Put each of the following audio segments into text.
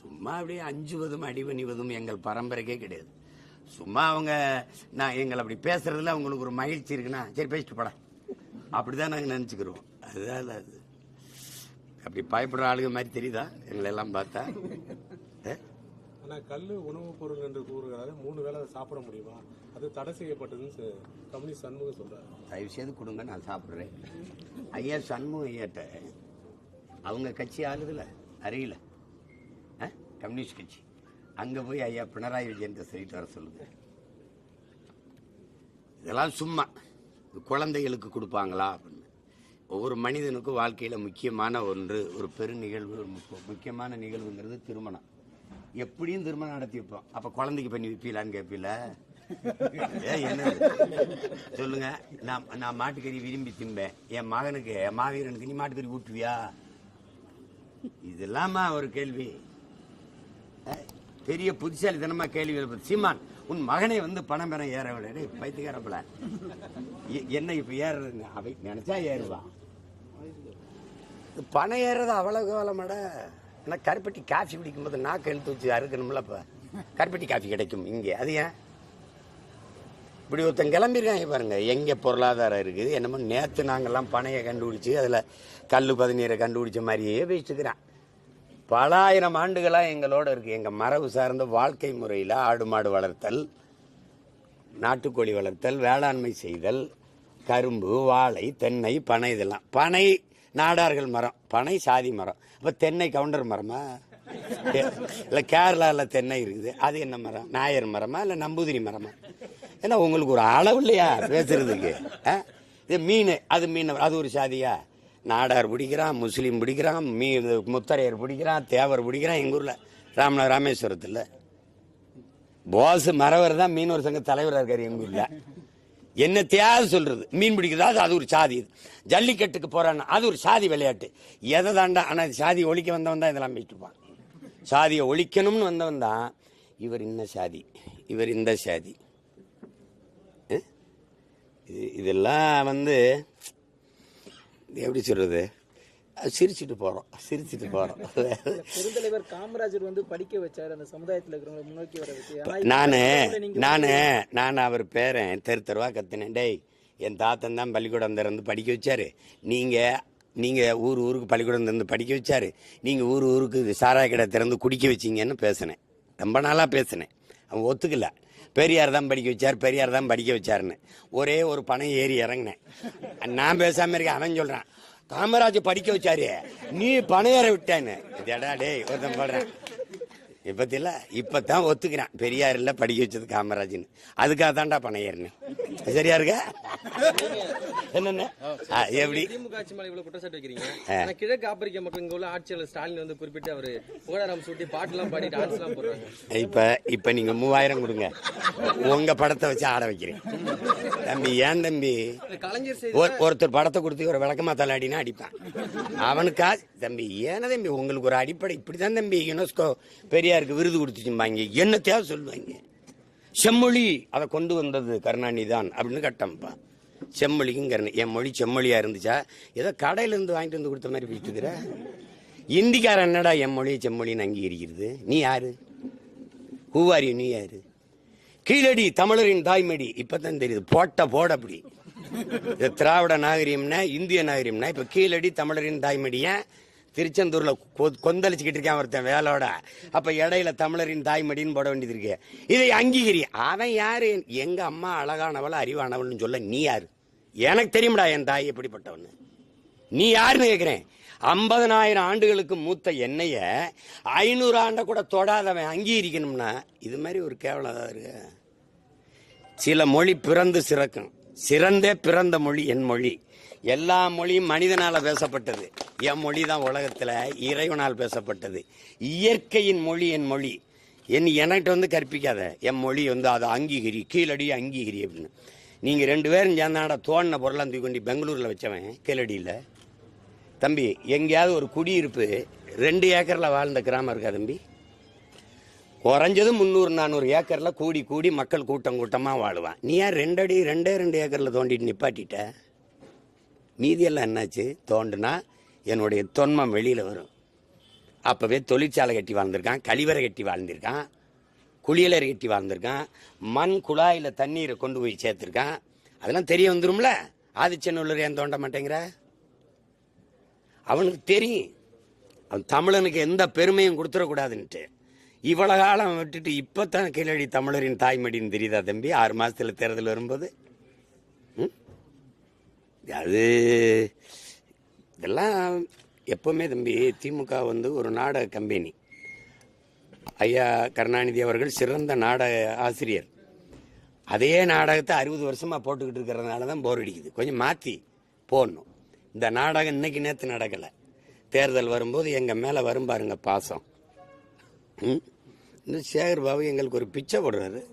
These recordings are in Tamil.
சும்மா அப்படியே அஞ்சுவதும் அடிபணிவதும் எங்கள் பரம்பரைக்கே கிடையாது. சும்மா அவங்க நான் எங்களை அப்படி பேசுறதுல அவங்களுக்கு ஒரு மகிழ்ச்சி இருக்குன்னா சரி பேசிட்டு போடா. அப்படிதான் நாங்கள் நினச்சிக்கிறோம். அதுதான் அது. அப்படி பயப்படுற ஆளுங்க மாதிரி தெரியுதா? எங்களை எல்லாம் பார்த்தா. ஏ? ஆனா கல்லு உணவுப் பொருள் என்று கூறுகிறாரு மூணு வேளை அதை சாப்பிட முடியுமா? அது தடை செய்யப்பட்டதுன்னு கம்யூனிஸ்ட் சண்முகம் சொல்றாரு. தயவு செய்து கொடுங்க நான் சாப்பிட்றேன். ஐயா சண்முகம் ஐயாட்ட அவங்க கட்சி ஆளுதுல அறியல? கம்யூனிஸ்ட் கட்சி. அங்கே போய் ஐயா பினராயி விஜயன் சொல்லிட்டு வர சொல்லுங்க. இதெல்லாம் சும்மா குழந்தைகளுக்கு கொடுப்பாங்களா அப்படின்னு. ஒவ்வொரு மனிதனுக்கும் வாழ்க்கையில் முக்கியமான ஒன்று ஒரு பெரு நிகழ்வு ஒரு முக்கியமான நிகழ்வுங்கிறது திருமணம். எப்படியும் திருமணம் நடத்தி வைப்போம். அப்போ குழந்தைக்கு பண்ணி வைப்பீலான்னு கேட்பீல ஏன் சொல்லுங்க. நான் நான் மாட்டுக்கறி விரும்பி திம்பேன் என் மகனுக்கு என் மாவீரனுக்கு நீ மாட்டுக்கறி ஊட்டுவியா? இதெல்லாமா ஒரு கேள்வி. பெரிய பெரிய புத்திசாலித்தனமா கேள்வி எழுப்புது சீமான் உன் மகனை வந்து பணம் பெற ஏறவில்லை. டேய், பைத்தியக்காரப்பல எ- என்ன இப்ப ஏறுறதுங்க அவை நினைச்சா ஏறுவான் பணம் ஏறுறது அவ்வளவு காலமாட? ஆனால் கருப்பட்டி காஃபி குடிக்கும்போது நாக்கு எழுத்து வச்சு அறுக்கணும்ல இப்ப கருப்பட்டி காஃபி கிடைக்கும் இங்கே. அது ஏன்? இப்படி ஒருத்தன் கிளம்பியிருக்காங்க பாருங்க. எங்க பொருளாதாரம் இருக்குது என்னமோ நேத்து நாங்கெல்லாம் பனையை கண்டுபிடிச்சு அதுல கல்லு பதநீரை கண்டுபிடிச்ச மாதிரியே பேசிட்டுக்கிறான் பல ஆயிரம் ஆண்டுகளாக எங்களோட இருக்குது எங்கள் மரபு சார்ந்த வாழ்க்கை முறையில் ஆடு மாடு வளர்த்தல் நாட்டுக்கோழி வளர்த்தல் வேளாண்மை செய்தல் கரும்பு வாழை தென்னை பனை இதெல்லாம். பனை நாடார்கள் மரம் பனை சாதி மரம். இப்போ தென்னை கவுண்டர் மரமா? இல்லை கேரளாவில் தென்னை இருக்குது. அது என்ன மரம்? நாயர் மரமா இல்லை நம்பூதிரி மரமா? ஏன்னா உங்களுக்கு ஒரு அளவு இல்லையா பேசுறதுக்கு? ஆ? இது மீன் அது மீன் அது ஒரு சாதியா? நாடார் பிடிக்கிறான் முஸ்லீம் பிடிக்கிறான் மீ முத்தரையர் பிடிக்கிறான் தேவர் பிடிக்கிறான் எங்கள் ஊரில்? ராமநாத ராமேஸ்வரத்தில். போஸ் மறவர் தான் மீனவர் சங்க தலைவராக இருக்கார் எங்கள் ஊரில். என்ன தேவை சொல்கிறது மீன் பிடிக்கிறதா? அது- ஒரு சாதி. இது ஜல்லிக்கட்டுக்கு போகிறான்னு அது ஒரு சாதி விளையாட்டு. எதை தாண்டா? ஆனால் சாதி ஒழிக்க வந்தவன் தான் இதெல்லாம் பேசிட்டுப்பான் சாதியை ஒழிக்கணும்னு வந்தவன் தான் இவர் இந்த சாதி. இவர் இந்த சாதி. இது இதெல்லாம் வந்து எப்படி சொல்றது? அது சிரிச்சிட்டு போறோம். சிரிச்சிட்டு போறோம். பெருந்தலைவர் காமராஜர் வந்து படிக்க வச்சாரு அந்த சமுதாயத்துல இருக்கிறவங்க முன்னோக்கி வர வச்சு. நானு நானு நான் அவர் பேரன் தெரு தெருவா கத்துனேன். டேய் என் தாத்தன் தான் பள்ளிக்கூடம் திறந்து படிக்க வச்சாரு. நீங்க நீங்க ஊர் ஊருக்கு பள்ளிக்கூடம் திறந்து படிக்க வச்சாரு. நீங்க ஊர் ஊருக்கு சாராய கடை திறந்து குடிக்க வச்சீங்கன்னு பேசினேன். ரொம்ப நாளா பேசினேன். அவன் ஒத்துக்கல. பெரியார் தான் படிக்க வச்சார் பெரியார் தான் படிக்க வச்சாருன்னு ஒரே ஒரு பணம் ஏறி இறங்கினேன். நான் பேசாம இருக்கேன் அவன் சொல்றான் காமராஜ் படிக்க வச்சாரு நீ பணம் ஏற விட்டேன்னு. இதடா டேய் ஒருத்தன் போடுறேன் இப்பத்தில இப்பதான் ஒத்துக்கிறேன். பெரியார் இல்ல படிக்க வச்சது காமராஜ்னு. அதுக்காக தான்டா பணம் ஏறினேன். சரியா இருக்கா? என்னென்ன? ஆ, எப்படி? திமுக ஆட்சி மேல இவ்வளவு குற்றச்சாட்டு வைக்கிறீங்க. ஆனா கிழக்கு ஆப்பிரிக்க மக்கள் இங்க உள்ள ஆட்சியாளர் ஸ்டாலின் வந்து குறிப்பிட்டு அவரு புகழாரம் சூட்டி பாட்டு எல்லாம் பாடி டான்ஸ் எல்லாம் போடுறாங்க. இப்ப இப்ப நீங்க மூவாயிரம் கொடுங்க. உங்க படத்தை வச்சு ஆட வைக்கிறேன். தம்பி ஏன் தம்பி? ஒருத்தர் படத்தை கொடுத்து ஒரு விளக்கமா தள்ளாடினா அடிப்பான். அவனுக்கா? தம்பி ஏன தம்பி உங்களுக்கு ஒரு அடிப்படை இப்படிதான் தம்பி யுனெஸ்கோ பெரியாருக்கு விருது கொடுத்துச்சும்பாங்க. என்ன தேவை சொல்லுவாங்க. செம்மொழி. அதை கொண்டு வந்தது கருணாநிதி தான் அப்படின்னு கட்டம்ப்பான். செம்மொழிக்கும் கருணை என் மொழி செம்மொழியாக இருந்துச்சா? ஏதோ கடையில இருந்து வாங்கிட்டு வந்து கொடுத்த மாதிரி பேசிட்டு இந்திக்காரன் என்னடா என் மொழி செம்மொழின்னு அங்கீகரிக்கிறது? நீ யாரு? ஹூவாரி நீ யாரு? கீழடி தமிழரின் தாய்மடி. இப்பதான் தெரியுது. போட்ட போட அப்படி. இது திராவிட நாகரிகம்னா இந்திய நாகரீகம்னா இப்ப கீழடி தமிழரின் தாய்மடி திருச்செந்தூர்ல கொ- கொந்தளிச்சுக்கிட்டு இருக்கான் ஒருத்தன் வேலோட. அப்ப இடையில தமிழரின் தாய்மடின்னு போட வேண்டியது இருக்கு. இதை அங்கீகரி அவன் யாரு? எங்க அம்மா அழகானவள் அறிவானவள்னு சொல்ல நீ யாரு? எனக்கு தெரியும்டா என் தாய் எப்படிப்பட்டவன்னு. நீ யாருன்னு கேட்கிறேன் ஐம்பதனாயிரம் ஆண்டுகளுக்கு மூத்த எண்ணெய ஐநூறு ஆண்டை கூட தொடாதவன் அங்கீகரிக்கணும்னா இது மாதிரி ஒரு கேவலம் தான் இருக்கு? சில மொழி பிறந்து சிறக்கும். சிறந்தே பிறந்த மொழி என் மொழி. எல்லா மொழியும் மனிதனால் பேசப்பட்டது. என் மொழி தான் உலகத்தில் இறைவனால் பேசப்பட்டது. இயற்கையின் மொழி என் மொழி. என் என்கிட்ட வந்து கற்பிக்காத. என் மொழி வந்து அதை அங்கீகரி கீழடி அங்கீகரி அப்படின்னு. நீங்கள் ரெண்டு பேரும் சேர்ந்தாடா தோணின பொருளாம் தூக்கி கொண்டு பெங்களூரில் வச்சவன் கீழடியில. தம்பி எங்கேயாவது ஒரு குடியிருப்பு ரெண்டு ஏக்கரில் வாழ்ந்த கிராமம் இருக்கா தம்பி? குறைஞ்சது முந்நூறு நானூறு ஏக்கரில் கூடி கூடி மக்கள் கூட்டம் கூட்டமாக வாழுவான். நீ ஏன் ரெண்டடி ரெண்டே ரெண்டு ஏக்கரில் தோண்டிட்டு நிப்பாட்டிட்ட? மீதியெல்லாம் என்னாச்சு? தோண்டுனா என்னுடைய தொன்மம் வெளியில் வரும். அப்போவே தொழிற்சாலை கட்டி வாழ்ந்திருக்கான் கழிவறை கட்டி வாழ்ந்திருக்கான் குளியலறை கட்டி வாழ்ந்திருக்கான் மண் குழாயில் தண்ணீரை கொண்டு போய் சேர்த்துருக்கான். அதெல்லாம் தெரிய வந்துரும்ல? ஆதிச்சநல்லூர் ஏன் தோண்ட மாட்டேங்கிற? அவனுக்கு தெரியும். அவன் தமிழனுக்கு எந்த பெருமையும் கொடுத்துடக்கூடாதுன்ட்டு. இவ்வளோ காலம் விட்டுட்டு இப்பதான் கீழடி தமிழரின் தாய்மடின்னு தெரியுதா தம்பி? ஆறு மாதத்தில் தேர்தல் வரும்போது? அது இதெல்லாம் எப்பவுமே தம்பி திமுக வந்து ஒரு நாடக கம்பெனி. ஐயா கருணாநிதி அவர்கள் சிறந்த நாடக ஆசிரியர். அதே நாடகத்தை அறுபது வருஷமாக போட்டுக்கிட்டு இருக்கிறதுனால தான் போர் அடிக்குது. கொஞ்சம் மாற்றி போடணும். இந்த நாடகம் இன்னைக்கு நேற்று நடக்கலை. தேர்தல் வரும்போது எங்கள் மேலே வரும் பாருங்க பாசம். ம்? இன்னும் சேகர் பாபு எங்களுக்கு ஒரு பிச்சை போடுறாரு.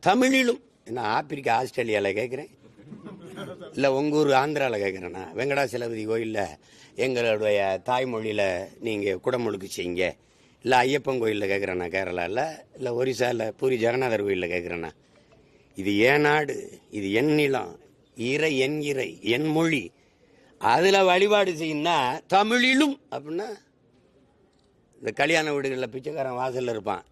தமிழிலும். நான் ஆப்பிரிக்கா ஆஸ்திரேலியாவில் கேட்குறேன் இல்லை உங்கள் ஊர் ஆந்திராவில் கேட்குறேண்ணா வெங்கடாசலபதி கோயிலில் எங்களுடைய தாய்மொழியில் நீங்கள் குடமுழுக்கு செய்யுங்க. இல்லை ஐயப்பன் கோயிலில் கேட்குறேண்ணா கேரளாவில் இல்லை ஒரிசாவில் பூரி ஜெகநாதர் கோயிலில் கேட்குறேண்ணா இது என் நாடு? இது என் நிலம். இறை என் இறை என் மொழி. அதில் வழிபாடு செய்யணும்னா தமிழிலும் அப்படின்னா இந்த கல்யாண வீடுகளில் பிச்சைக்காரன் வாசலில் இருப்பான்.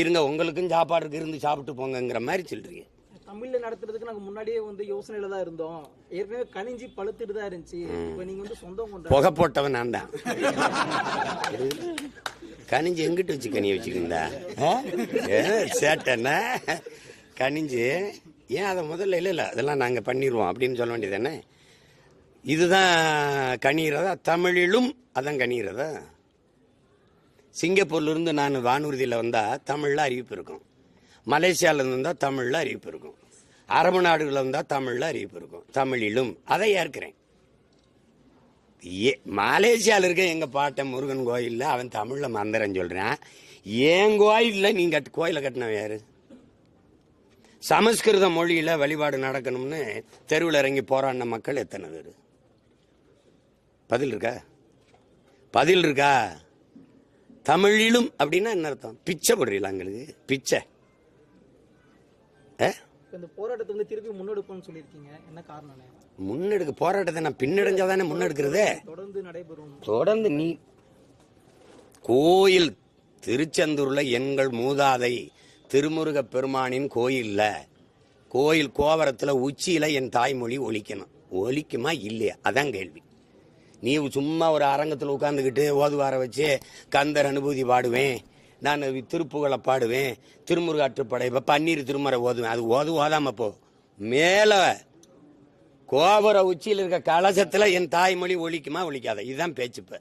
இருங்க உங்களுக்கும் சாப்பாடுக்கு இருந்து சாப்பிட்டு போங்கங்கிற மாதிரி சொல்கிறீங்க தமிழ்ல நடத்துறதுக்கு நாங்க முன்னாடியே வந்து யோசனையில தான் இருந்தோம். ஏற்கனவே கனிஞ்சி பழுத்துட்டு தான் இருந்துச்சு. இப்போ நீங்க வந்து சொந்தம் கொண்ட புகை போட்டவன் நான் தான். கனிஞ்சு எங்கிட்டு வச்சு கனியை வச்சுக்கிந்தா சேட்டன்னா கனிஞ்சு ஏன் அதை முதல்ல இல்லை இல்லை அதெல்லாம் நாங்கள் பண்ணிடுவோம் அப்படின்னு சொல்ல வேண்டியதானே இதுதான் கனிகிறதா தமிழிலும் அதான் கனிகிறதா சிங்கப்பூர்ல இருந்து நான் வானூர்தியில் வந்தால் தமிழில் அறிவிப்பு இருக்கும். மலேசியாவில் இருந்து வந்தால் தமிழில் அறிவிப்பு இருக்கும். அரபு நாடுகளில் இருந்தால் தமிழில் அறிவிப்பு இருக்கும். தமிழிலும் அதை ஏற்கிறேன். ஏ மலேசியாவில் இருக்க எங்கள் பாட்டன் முருகன் கோயிலில் அவன் தமிழில் மந்திரம் சொல்கிறான் என் கோயிலில் நீங்கள் கட்டு கோயிலை கட்டினவன் யார்? சமஸ்கிருத மொழியில் வழிபாடு நடக்கணும்னு தெருவில் இறங்கி போராடின மக்கள் எத்தனை பேர் பதில் இருக்கா? பதில் இருக்கா? தமிழிலும் அப்படின்னா என்ன அர்த்தம்? பிச்சை போடுறீங்களா எங்களுக்கு? பிச்சை. ஏ இந்த போராட்டத்தை வந்து திருப்பி முன்னெடுப்போம்னு சொல்லியிருக்கீங்க. என்ன காரணம் முன்னெடுக்க போராட்டத்தை நான் பின்னடைஞ்சா தானே முன்னெடுக்கிறதே? தொடர்ந்து நடைபெறும். தொடர்ந்து நீ கோயில் திருச்செந்தூர்ல எங்கள் மூதாதை திருமுருக பெருமானின் கோயில்ல கோயில் கோவரத்துல உச்சியில என் தாய்மொழி ஒலிக்கணும். ஒலிக்குமா இல்லையா? அதான் கேள்வி. நீ சும்மா ஒரு அரங்கத்தில் உட்காந்துக்கிட்டு ஓதுவார வச்சு கந்தர் அனுபூதி பாடுவேன். நான் திருப்புகளை பாடுவேன். திருமுருகாற்றுப்படை இப்போ பன்னீர் திருமறை ஓதுவேன். அது ஓது ஓதாம போ. மேலே கோபுர உச்சியில் இருக்க கலசத்தில் என் தாய்மொழி ஒழிக்குமா ஒழிக்காத இதுதான் பேச்சுப்ப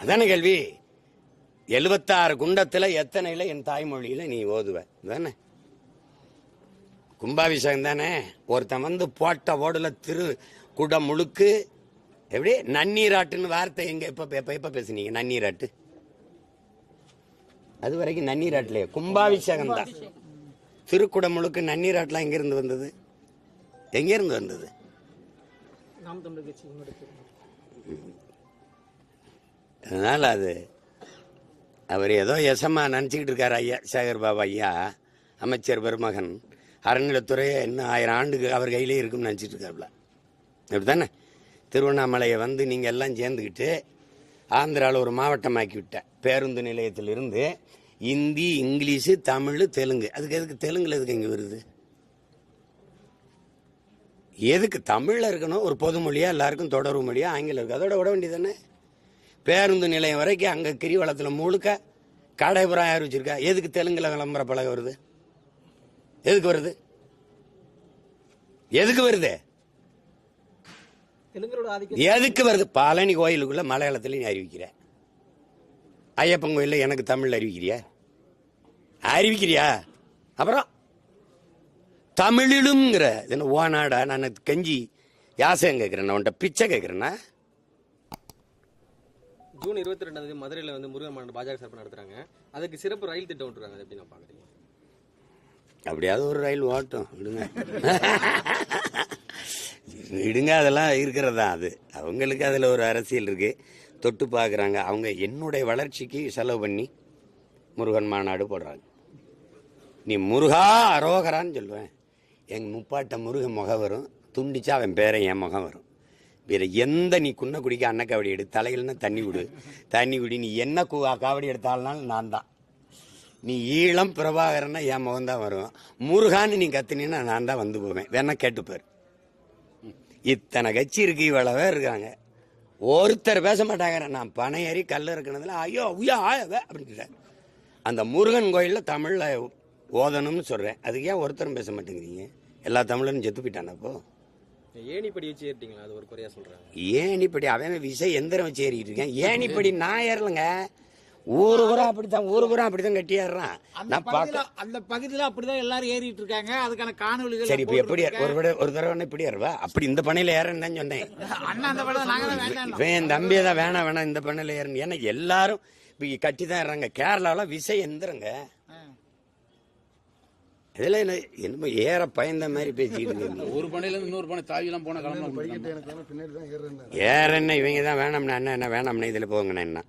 அதானே கேள்வி? எழுபத்தாறு குண்டத்தில் எத்தனையில என் தாய்மொழியில் நீ ஓதுவ? தானே கும்பாபிஷேகம் தானே? ஒருத்தன் வந்து போட்ட ஓடுல திரு குடம் முழுக்கு எப்படி? நன்னீராட்டுன்னு வார்த்தை எங்க எப்ப எப்ப எப்ப பேசுனீங்க நன்னீராட்டு அது வரைக்கும் நன்னீராட்டுலயே கும்பாபிஷேகம் தான் திருக்குடம் முழுக்கு நன்னீராட்டுலாம் எங்க இருந்து வந்தது? எங்க இருந்து வந்தது அதனால அது அவர் ஏதோ எசமா நினச்சிக்கிட்டு இருக்காரு ஐயா சேகர் பாபு ஐயா அமைச்சர் பெருமகன். அறநிலைத்துறையே இன்னும் ஆயிரம் ஆண்டுக்கு அவர் கையிலே இருக்கும்னு நினச்சிட்டு இருக்காருல அப்படித்தானே? திருவண்ணாமலையை வந்து நீங்கள் எல்லாம் சேர்ந்துக்கிட்டு ஆந்திராவில் ஒரு மாவட்டமாக்கி விட்டேன் பேருந்து நிலையத்திலிருந்து இந்தி இங்கிலீஷு தமிழ் தெலுங்கு. அதுக்கு எதுக்கு தெலுங்குல எதுக்கு இங்கே வருது? எதுக்கு தமிழில் இருக்கணும்? ஒரு பொது மொழியாக எல்லாருக்கும் தொடர்பு மொழியாக ஆங்கிலம் இருக்குது அதோட விட வேண்டியது தானே பேருந்து நிலையம் வரைக்கும் அங்கே கிரிவலத்தில் முழுக்க கடைபுறம் யார் வச்சுருக்கா? எதுக்கு தெலுங்கில் விளம்பர பழக வருது? எதுக்கு வருது? எதுக்கு வருது? எதுக்கு வருது? பழனி கோயிலுக்குள்ள மலையாளத்துல நீ அறிவிக்கிற? ஐயப்பன் கோயில்ல எனக்கு தமிழ்ல அறிவிக்கிறியா? அறிவிக்கிறியா? அப்புறம் தமிழிலும்ங்கிற என்ன ஓநாடா? நான் கஞ்சி யாசகம் கேட்கிறேன் உன்ட்ட பிச்சை கேட்கிறேன்னா? ஜூன் இருபத்தி ரெண்டாம் தேதி மதுரையில் வந்து முருகன் மாநாடு பாஜக சார்பு நடத்துறாங்க. அதுக்கு சிறப்பு ரயில் திட்டம் விட்டுறாங்க அது எப்படி நான் பாக்குறீங்க அப்படியாவது ஒரு ரயில் ஓட்டும். விடுங்க. விடுங்க அதெல்லாம் இருக்கிறது தான் அது. அவங்களுக்கு அதில் ஒரு அரசியல் இருக்குது தொட்டு பார்க்குறாங்க. அவங்க என்னுடைய வளர்ச்சிக்கு செலவு பண்ணி முருகன் மாநாடு போடுறாங்க. நீ முருகா அரோகரான்னு சொல்லுவேன். எங்கள் முப்பாட்ட முருகன் முகம் வரும். துண்டிச்சா அவன் பேரை என் முகம் வரும். வேறு எந்த நீ குன்ன குடிக்க அன்ன காவடி எடு. தலையில்னா தண்ணி விடு தண்ணி குடி. நீ என்ன கூ காவடி எடுத்தாலும் நான் தான். நீ ஈழம் பிரபாகரன்னா என் முகம் தான் வரும். முருகான்னு நீ கத்துனீன்னா நான் தான் வந்து போவேன். வேணா கேட்டுப்பார். இத்தனை கட்சி இருக்கு இவ்வளவு இருக்காங்க. ஒருத்தர் பேச மாட்டாங்க. நான் பனை ஏறி கல் இருக்கிறதுல ஐயோ உயா ஆயவே அப்படின்ற அந்த முருகன் கோயிலில் தமிழில் ஓதணும்னு சொல்கிறேன் அதுக்கு ஏன் ஒருத்தரும் பேச மாட்டேங்கிறீங்க? எல்லா தமிழரும் செத்து போயிட்டான் அப்போ? ஏணிப்படி வச்சு ஏறிட்டீங்களா? அது ஒரு குறையா சொல்றாங்க. ஏணிப்படி அவன் விசை எந்திரம் வச்சு ஏறிட்டு இருக்கேன். ஏணிப்படி நான் ஏறலைங்க. ஊரு பூரா அப்படித்தான் ஊரு பூரா அப்படித்தான் கட்டி ஏறுறான் அந்த நான் பார்க்க அந்த பகுதியில அப்படிதான் எல்லாரும் ஏறிட்டு இருக்காங்க. அதுக்கான காணொலிகள் சரி இப்போ எப்படி ஒரு விட ஒரு தடவை இப்படி ஏறுவா? அப்படி இந்த பணியில ஏறேன்னு தான் சொன்னேன். அண்ணா அந்த படம் நாங்க தான் வேண்டாம் இவன் என் தம்பியை தான் வேணாம் வேணாம் இந்த பண்ணல ஏறணும் ஏன்னா எல்லாரும் இப்போ கட்டி தான் ஏறாங்க கேரளாவில் விசை எந்திரங்க. இதெல்லாம் என்ன என்னமோ ஏற பயந்த மாதிரி பேசிக்கிட்டு இருக்கீங்க ஒரு இருந்து இன்னொரு பனை தாவிலாம் போன கிளம்பலாம் ஏற என்ன இவங்க தான் வேணாம்னா என்ன என்ன வேணாம்னா இதில் போங்கண்ணா என்ன.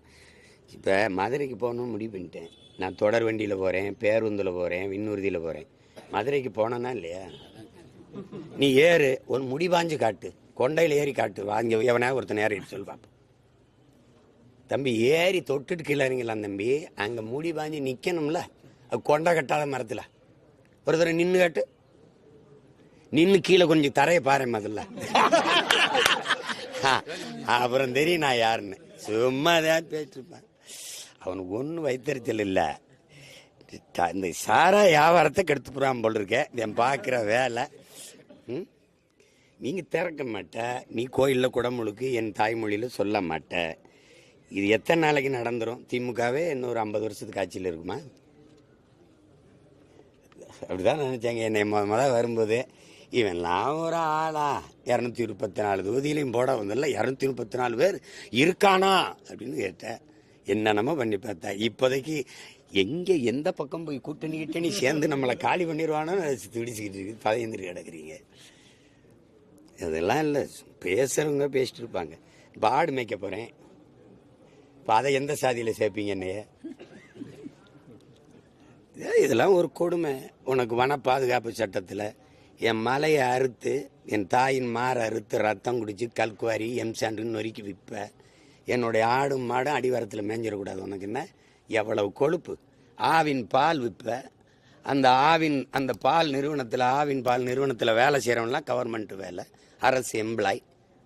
இப்போ மதுரைக்கு போகணும்னு முடிவு பண்ணிட்டேன். நான் தொடர் வண்டியில் போகிறேன் பேருந்தில் போகிறேன் விண்ணூர்தியில் போகிறேன் மதுரைக்கு போனேன்னா இல்லையா? நீ ஏறு ஒரு முடிவாஞ்சு காட்டு. கொண்டையில் ஏறி காட்டு. வாங்க எவனா ஒருத்தன் ஏறிட்டு சொல்லு பார்ப்போம் தம்பி ஏறி தொட்டுட்டு கீழே இறங்கலாம் தம்பி. அங்கே முடி பாஞ்சு நிற்கணும்ல அது கொண்டை கட்டாத மரத்தில். ஒரு தடவை நின்று காட்டு. நின்று கீழே கொஞ்சம் தரையை பாரு முதல்ல ஆ, அப்புறம் தெரியும் நான் யாருன்னு. சும்மா தான் பேசிருப்பேன் அவனுக்கு ஒன்றும் வைத்தறிச்சல் இல்லை. த- இந்த சாரா வியாபாரத்தை கெடுத்து போகிறான் போல் இருக்க. என் பார்க்குற வேலை ம்? நீங்கள் திறக்க மாட்டேன் நீ கோயிலில் குடமுழுக்கு என் தாய்மொழியில் சொல்ல மாட்ட. இது எத்தனை நாளைக்கு நடந்துரும்? திமுகவே இன்னொரு ஐம்பது வருஷத்துக்கு ஆட்சியில் இருக்குமா? அப்படிதான் நினச்சாங்க. என்னை முத முத வரும்போது இவன்லாம் ஒரு ஆளா. இரநூத்தி முப்பத்தி நாலு தொகுதியிலையும் போட வந்ததில்ல. இரநூத்தி முப்பத்தி நாலு பேர் இருக்கானா? அப்படின்னு கேட்டேன். என்னென்னமோ பண்ணி பார்த்தா? இப்போதைக்கு எங்கே எந்த பக்கம் போய் கூட்டணி கிட்டணி சேர்ந்து நம்மளை காலி பண்ணிடுவானோ துடிச்சுக்கிட்டு இருக்கு பதையந்துட்டு கிடக்குறீங்க. அதெல்லாம் இல்லை. பேசுகிறவங்க பேசிட்டு இருப்பாங்க. இப்போ ஆடு மேய்க்க போகிறேன் இப்போ அதை எந்த சாதியில் சேர்ப்பீங்க என்னைய? இதெல்லாம் ஒரு கொடுமை. உனக்கு வன பாதுகாப்பு சட்டத்தில் என் மலையை அறுத்து என் தாயின் மாற அறுத்து ரத்தம் குடித்து கல்குவாரி எம்சாண்டுன்னு நொறுக்கி விற்பேன் என்னுடைய ஆடும் மாடும் அடிவாரத்தில் மேஞ்சிடக்கூடாது. உனக்கு என்ன? எவ்வளவு கொழுப்பு. ஆவின் பால் விற்ப அந்த ஆவின் அந்த பால் நிறுவனத்தில் ஆவின் பால் நிறுவனத்தில் வேலை செய்கிறவன்லாம் கவர்மெண்ட் வேலை. அரசு எம்ப்ளாய்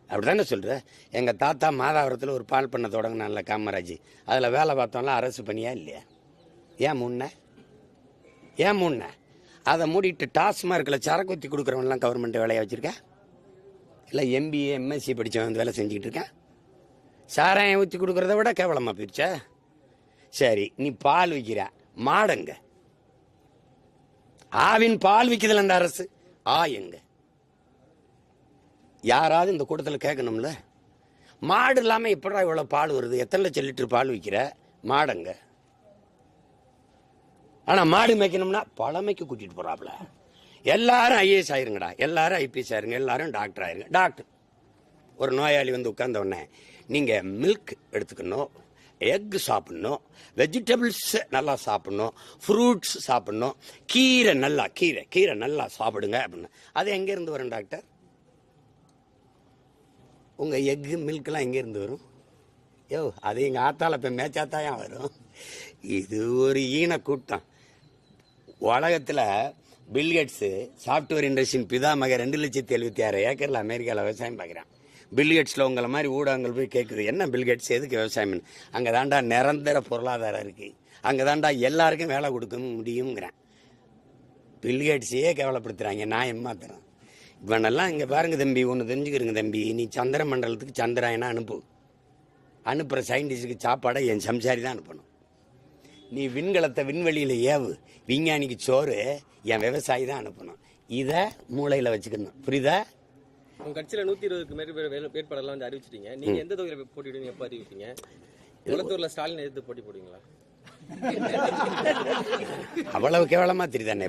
அப்படிதானே சொல்கிற எங்கள் தாத்தா மாதாவரத்தில் ஒரு பால் பண்ண தொடங்கினான்ல காமராஜ். அதில் வேலை பார்த்தோம்லாம் அரசு பணியா இல்லையா? ஏன் முன்ன ஏன் முன்ன அதை மூடிட்டு டாஸ்மார்க்கில் சரக்கு ஊற்றி கொடுக்குறவன்லாம் கவர்மெண்ட் வேலையை வச்சுருக்கேன் இல்லை எம்பிஏ எம்எஸ்சி படித்தவன் வந்து வேலை செஞ்சுக்கிட்டு இருக்கேன்? சாராயம் ஊற்றி கொடுக்குறத விட கேவலமாக போயிடுச்சா? சரி நீ பால் விற்கிற மாடங்க. ஆவின் பால் விற்குதுல அந்த அரசு. ஆ எங்க யாராவது இந்த கூட்டத்தில் கேட்கணும்ல? மாடு இல்லாமல் எப்படா இவ்வளோ பால் வருது? எத்தனை லட்சம் லிட்டர் பால் விற்கிற மாடங்க. ஆனால் மாடு மேய்க்கணும்னா பழமைக்கு கூட்டிட்டு போகிறாப்புல எல்லாரும் ஐஏஎஸ் ஆயிருங்கடா. எல்லாரும் ஐபிஎஸ் ஆயிருங்க. எல்லாரும் டாக்டர் ஆயிருங்க. டாக்டர் ஒரு நோயாளி வந்து உட்கார்ந்த உடனே நீங்கள் மில்க் எடுத்துக்கணும் எக் சாப்பிட்ணும் வெஜிடபிள்ஸ் நல்லா சாப்பிட்ணும் ஃப்ரூட்ஸ் சாப்பிட்ணும் கீரை நல்லா கீரை கீரை நல்லா சாப்பிடுங்க அப்படின்னு. அது எங்கேருந்து வரும் டாக்டர் உங்கள் எக்கு மில்க்லாம் எங்கேருந்து வரும்? யோ அது எங்கள் ஆத்தால இப்போ மேய்ச்சாத்தாயா வரும். இது ஒரு ஈன கூட்டம். உலகத்தில் பில்கேட்ஸு சாஃப்ட்வேர் இண்டஸ்ட்ரியின் பிதாமக ரெண்டு லட்சத்தி எழுபத்தி ஆறு ஏக்கரில் அமெரிக்காவில் விவசாயம் பார்க்குறான். பில்கேட்ஸில் உங்களை மாதிரி ஊடகங்கள் போய் கேட்குது என்ன பில்கேட்ஸ் எதுக்கு விவசாயம் அங்கே தாண்டா நிரந்தர பொருளாதாரம் இருக்குது அங்கே தாண்டா எல்லாருக்கும் வேலை கொடுக்க முடியுங்கிறேன் பில்கேட்ஸையே கேவலப்படுத்துகிறாங்க நான் ஏமாத்துறேன். இவனெல்லாம் இங்கே பாருங்க தம்பி. ஒன்று தெரிஞ்சுக்கிறங்க தம்பி. நீ சந்திர மண்டலத்துக்கு சந்திராயனா அனுப்பு. அனுப்புகிற சயின்டிஸ்டுக்கு சாப்பாடை என் சம்சாரி தான் அனுப்பணும். நீ விண்கலத்தை விண்வெளியில் ஏவு. விஞ்ஞானிக்கு சோறு என் விவசாயி தான் அனுப்பணும். இதை மூளையில் வச்சுக்கணும். புரியுதா? உங்க கட்சியில நூத்தி இருபதுக்கு மேற்பட்ட வேட்பு- வேட்பாளர்லாம் வந்து அறிவிச்சிட்டீங்க. நீங்க எந்த தொகுதியில போட்டிடுவீங்க எப்போ அறிவிப்பீங்க? குளத்தூர்ல ஸ்டாலின் எதிர்த்து போட்டி போடுவீங்களா? அவ்வளவு கேவலமா தெரியுதானே.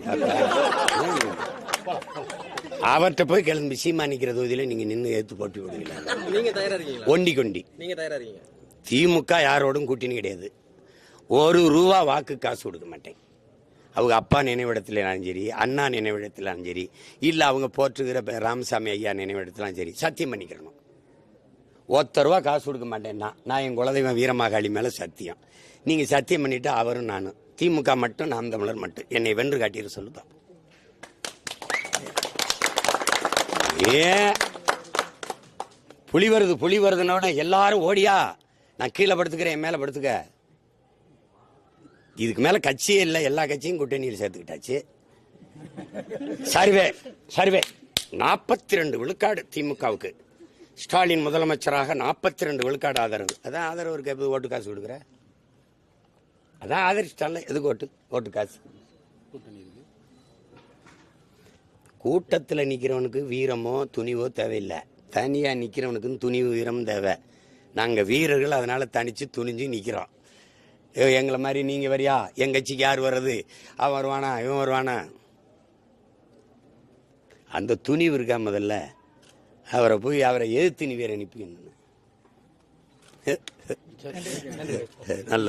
அவர்கிட்ட போய் கிளம்பி சீமா நிக்கிற தொகுதியில நீங்க நின்று எடுத்து போட்டி விடுவீங்களா நீங்க தயாரா இருக்கீங்களா ஒண்டி கொண்டி. நீங்க தயாரா இருக்கீங்க திமுக யாரோடும் கூட்டணி கிடையாது. ஒரு ரூபா வாக்கு காசு கொடுக்க மாட்டேன். அவங்க அப்பா நினைவிடத்திலும் சரி அண்ணா நினைவிடத்திலாலும் சரி இல்லை அவங்க போற்றுகிற ராமசாமி ஐயா நினைவிடத்திலும் சரி சத்தியம் பண்ணிக்கிறணும். ஒத்த ரூபா காசு கொடுக்க மாட்டேன்னா நான் என் குலதெய்வம் வீரமாகாளி மேலே சத்தியம். நீங்கள் சத்தியம் பண்ணிட்டு அவரும் நானும். திமுக மட்டும் நாம் தமிழர் மட்டும். என்னை வென்று காட்டிட சொல்லுப்பா ஏன்? புலி வருது புலி வருதுன்னோட எல்லாரும் ஓடியா? நான் கீழே படுத்துக்கிறேன் என் மேலே படுத்துக்க. இதுக்கு மேல கட்சியே இல்லை எல்லா கட்சியும் கூட்டணியில் சேர்த்துக்கிட்டாச்சு. Survey survey. நாற்பத்தி ரெண்டு விழுக்காடு திமுகவுக்கு. ஸ்டாலின் முதலமைச்சராக நாற்பத்தி ரெண்டு விழுக்காடு ஆதரவு. அதான் ஆதரவு இருக்கு எப்போ ஓட்டு காசு கொடுக்குற? அதான் ஆதரிச்சிட்டால எதுக்கு ஓட்டு ஓட்டு காசு? கூட்டத்தில் நிற்கிறவனுக்கு வீரமோ துணிவோ தேவையில்லை. தனியாக நிற்கிறவனுக்கு துணிவு வீரம் தேவை. நாங்கள் வீரர்கள் அதனால் தனித்து துணிஞ்சு நிற்கிறோம் எங்களை மாதிரி நீங்கள் வரியா? எங்கச்சிக்கு யார் வர்றது? அவன் வருவானா? இவன் வருவானா? அந்த துணிவு இருக்கா முதல்ல? அவரை போய் அவரை எதிர்த்து நீ வேற அனுப்பி நல்ல